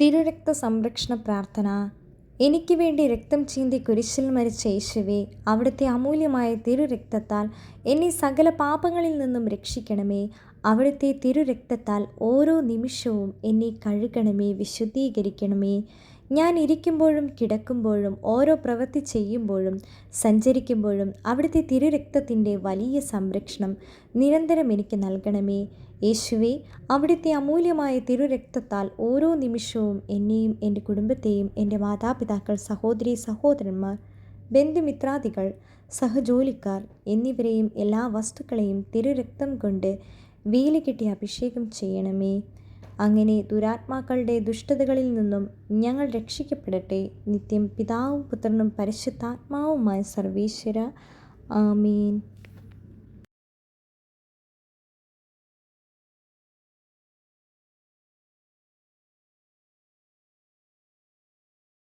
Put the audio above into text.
തിരുരക്ത സംരക്ഷണ പ്രാർത്ഥന എനിക്ക് വേണ്ടി രക്തം ചീന്തി കുരിശിൽ മരിച്ച യേശുവേ അവിടുത്തെ അമൂല്യമായ തിരുരക്തത്താൽ എന്നെ സകല പാപങ്ങളിൽ നിന്നും രക്ഷിക്കണമേ. അവിടുത്തെ തിരുരക്തത്താൽ ഓരോ നിമിഷവും എന്നെ കഴുകണമേ വിശുദ്ധീകരിക്കണമേ. ഞാൻ ഇരിക്കുമ്പോഴും കിടക്കുമ്പോഴും ഓരോ പ്രവൃത്തി ചെയ്യുമ്പോഴും സഞ്ചരിക്കുമ്പോഴും അവിടുത്തെ തിരുരക്തത്തിന്റെ വലിയ സംരക്ഷണം നിരന്തരം എനിക്ക് നൽകണമേ. യേശുവെ അവിടുത്തെ അമൂല്യമായ തിരുരക്തത്താൽ ഓരോ നിമിഷവും എന്നെയും എന്റെ കുടുംബത്തെയും എന്റെ മാതാപിതാക്കൾ സഹോദരി സഹോദരന്മാർ ബന്ധുമിത്രാദികൾ സഹജോലിക്കാർ എന്നിവരെയും എല്ലാ വസ്തുക്കളെയും തിരുരക്തം കൊണ്ട് വേലി അഭിഷേകം ചെയ്യണമേ. അങ്ങനെ ദുരാത്മാക്കളുടെ ദുഷ്ടതകളിൽ നിന്നും ഞങ്ങൾ രക്ഷിക്കപ്പെടട്ടെ. നിത്യം പിതാവും പുത്രനും പരിശുദ്ധാത്മാവുമായ സർവീശ്വര. ആമീൻ.